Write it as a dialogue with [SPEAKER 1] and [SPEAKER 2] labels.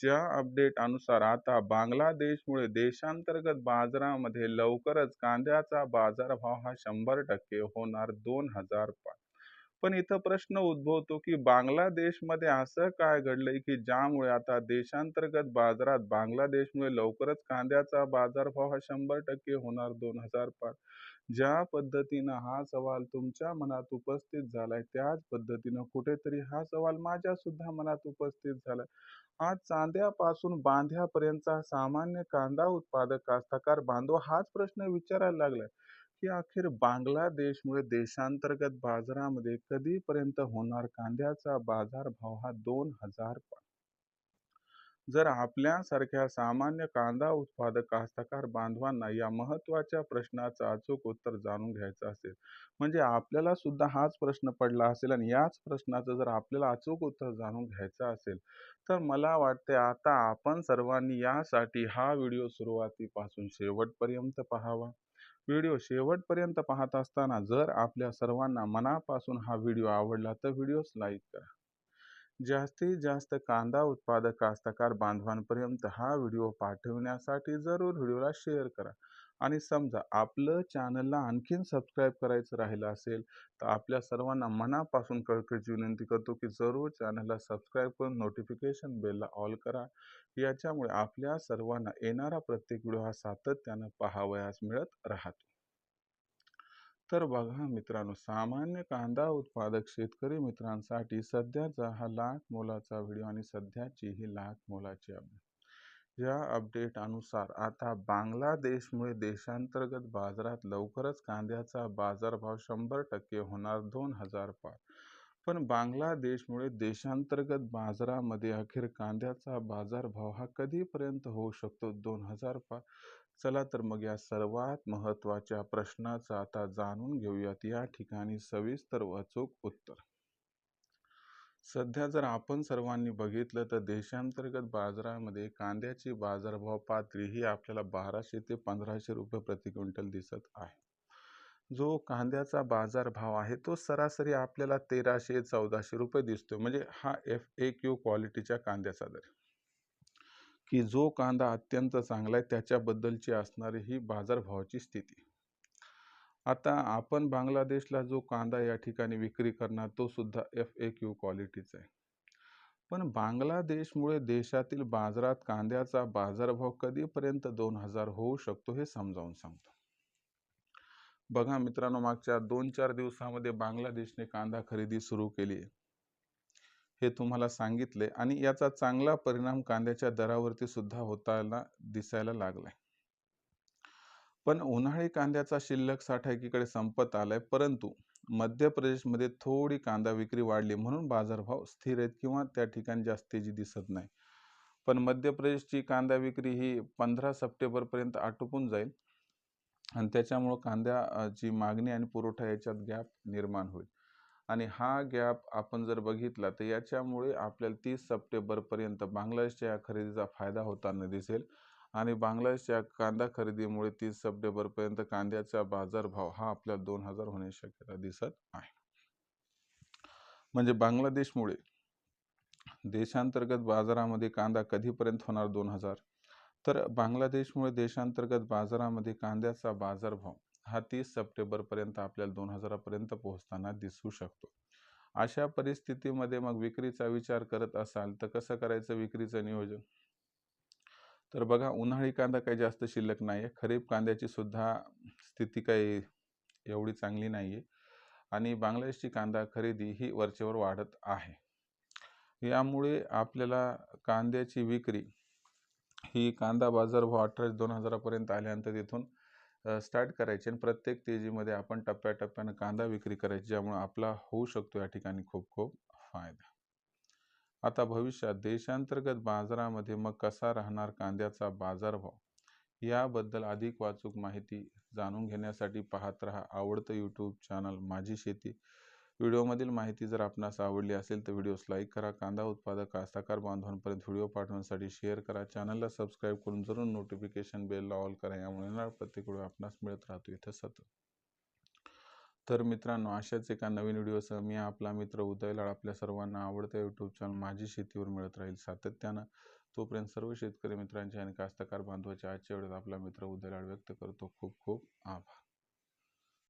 [SPEAKER 1] च्या अपडेट अनुसार आता बांगलादेशमुळे देशांतर्गत बाजारामध्ये लवकरच कांद्याचा बाजारभाव हा शंभर टक्के होणार दोन हजार पाच. पण इथं प्रश्न उद्भवतो की बांगलादेशमध्ये असं काय घडलंय की ज्यामुळे आता देशांतर्गत बाजारात बांगलादेशमुळे लवकरच कांद्याचा बाजारभाव हा शंभर टक्के होणार दोन हजार पाच. ज्या पद्धतीनं हा सवाल तुमच्या मनात उपस्थित झालाय त्याच पद्धतीनं कुठेतरी हा सवाल माझ्या सुद्धा मनात उपस्थित झालाय. आज चांद्यापासून बांध्यापर्यंतचा सामान्य कांदा उत्पादक कास्तकार बांधव हाच प्रश्न विचारायला लागलाय. की अखेर बांगलादेशमुळे देशांतर्गत बाजारामध्ये कधीपर्यंत होणार कांद्याचा बाजारभाव हा दोन हजार जर आपल्यासारख्या सामान्य कांदा उत्पादक कास्तकार बांधवांना या महत्त्वाच्या प्रश्नाचं अचूक उत्तर जाणून घ्यायचं असेल म्हणजे आपल्याला सुद्धा हाच प्रश्न पडला असेल आणि याच प्रश्नाचं जर आपल्याला अचूक उत्तर जाणून घ्यायचं असेल तर मला वाटते आता आपण सर्वांनी यासाठी हा व्हिडिओ सुरुवातीपासून शेवटपर्यंत पाहावा. व्हिडिओ शेवटपर्यंत पाहत असताना जर आपल्या सर्वांना मनापासून हा व्हिडिओ आवडला तर व्हिडिओस लाईक करा. जास्तीत जास्त कांदा उत्पादक कास्तकार बांधवांपर्यंत हा व्हिडिओ पाठवण्यासाठी जरूर व्हिडिओला शेअर करा. आणि समजा आपलं चॅनलला आणखीन सबस्क्राईब करायचं राहिलं असेल तर आपल्या सर्वांना मनापासून कळकळीची विनंती करतो की जरूर चॅनलला सबस्क्राईब करून नोटिफिकेशन बेलला ऑल करा. याच्यामुळे आपल्या सर्वांना येणारा प्रत्येक व्हिडिओ हा सातत्यानं पाहावयास मिळत राहतो. तर बघा मित्रांनो सामान्य कांदा उत्पादक शेतकरी मित्रांसाठी सध्याचा हा लाख मोलाचा व्हिडिओ आणि सध्याची ही लाख मोलाची अपडेट. या अपडेट अनुसार आता बांगलादेशमुळे देशांतर्गत बाजारात लवकरच कांद्याचा बाजारभाव शंभर टक्के होणार दोन हजार पार. पण बांगलादेशमुळे देशांतर्गत बाजारामध्ये अखेर कांद्याचा बाजारभाव हा कधीपर्यंत होऊ शकतो दोन हजार पार? चला तर मग या सर्वात महत्त्वाच्या प्रश्नाचं आता जाणून घेऊयात. या ठिकाणी सविस्तर व अचूक उत्तर. सध्या जर आपण सर्वांनी बघितलं तर देशांतर्गत बाजारामध्ये कांद्याची बाजारभाव पातळी ही आपल्याला बाराशे ते पंधराशे रुपये प्रति क्विंटल दिसत आहे. जो कांद्याचा बाजारभाव आहे तो सरासरी आपल्याला तेराशे चौदाशे रुपये दिसतो म्हणजे हा एफ ए क्यू क्वालिटीच्या कांद्याचा दर. की जो कांदा अत्यंत चांगला आहे त्याच्याबद्दलची असणारी ही बाजारभावाची स्थिती. आता आपण बांगलादेशला जो कांदा या ठिकाणी विक्री करणार तो सुद्धा एफ ए क्यू क्वालिटीचा आहे. पण बांगलादेशमुळे देशातील बाजारात कांद्याचा बाजारभाव कधीपर्यंत दोन हजार होऊ शकतो हे समजावून सांगतो. बघा मित्रांनो मागच्या दोन चार दिवसामध्ये बांगलादेशने कांदा खरेदी सुरू केली आहे. हे तुम्हाला सांगितले आणि याचा चांगला परिणाम कांद्याच्या दरावरती सुद्धा होताना दिसायला लागलाय. पण उन्हाळी कांद्याचा शिल्लक साठा एकीकडे संपत आलाय परंतु मध्य प्रदेशमध्ये थोडी कांदा विक्री वाढली म्हणून बाजारभाव स्थिर आहेत किंवा त्या ठिकाणी जास्त तेजी दिसत नाही. पण मध्य प्रदेशची कांदा विक्री ही पंधरा सप्टेंबरपर्यंत आटोपून जाईल आणि त्याच्यामुळं कांद्याची मागणी आणि पुरवठा याच्यात गॅप निर्माण होईल. आणि हा गॅप आपण जर बघितला तर याच्यामुळे आपल्याला तीस सप्टेंबरपर्यंत बांगलादेशच्या या खरेदीचा फायदा होताना दिसेल. आणि बांगलादेशच्या कांदा खरेदीमुळे तीस सप्टेंबरपर्यंत कांद्याचा बाजारभाव हा आपल्या दोन हजार होण्याची शक्यता दिसत आहे. म्हणजे बांगलादेशमुळे देशांतर्गत बाजारामध्ये कांदा कधीपर्यंत होणार दोन हजार? तर बांगलादेशमुळे देशांतर्गत बाजारामध्ये कांद्याचा बाजारभाव हा तीस सप्टेंबरपर्यंत आपल्याला दोन हजारापर्यंत पोहोचताना दिसू शकतो. अशा परिस्थितीमध्ये मग विक्रीचा विचार करत असाल तर कसं करायचं विक्रीचं नियोजन? तर बघा उन्हाळी कांदा काही जास्त शिल्लक नाही आहे खरीप कांद्याची सुद्धा स्थिती काही एवढी चांगली नाही आहे आणि बांगलादेशची कांदा खरेदी ही वरचेवर वाढत आहे. यामुळे आपल्याला कांद्याची विक्री ही कांदा बाजारभाव अठराशे दोन हजारापर्यंत आल्यानंतर तिथून स्टार्ट करायची आणि प्रत्येक तेजीमध्ये आपण टप्प्याटप्प्यानं कांदा विक्री करायची ज्यामुळे आपला होऊ शकतो या ठिकाणी खूप खूप फायदा. आता भविष्यात देशांतर्गत बाजारामध्ये मग कसा राहणार कांद्याचा बाजारभाव? याबद्दल अधिक वाचूक माहिती जाणून घेण्यासाठी पाहत रहा आवडतं यूट्यूब चॅनल माझी शेती. व्हिडिओमधील माहिती जर आपणास आवडली असेल तर व्हिडिओस लाईक करा कांदा उत्पादक कास्ताकार बांधवांपर्यंत व्हिडिओ पाठवण्यासाठी शेअर करा. चॅनलला सबस्क्राईब करून जरूर नोटिफिकेशन बेलला ऑल करा यामुळे येणार प्रत्येक व्हिडिओ आपणास मिळत राहतो. इथं सतत तर मित्रांनो अशाच एका नवीन व्हिडिओसह मी आपला मित्र उदयलाळ आपल्या सर्वांना आवडत्या यूट्यूब चॅनल माझी शेतीवर मिळत राहील सातत्यानं. तोपर्यंत सर्व शेतकरी मित्रांचे आणि कास्तकार बांधवाचे आजच्या वेळेत आपला मित्र उदयलाळ व्यक्त करतो. खूप खूप आभार.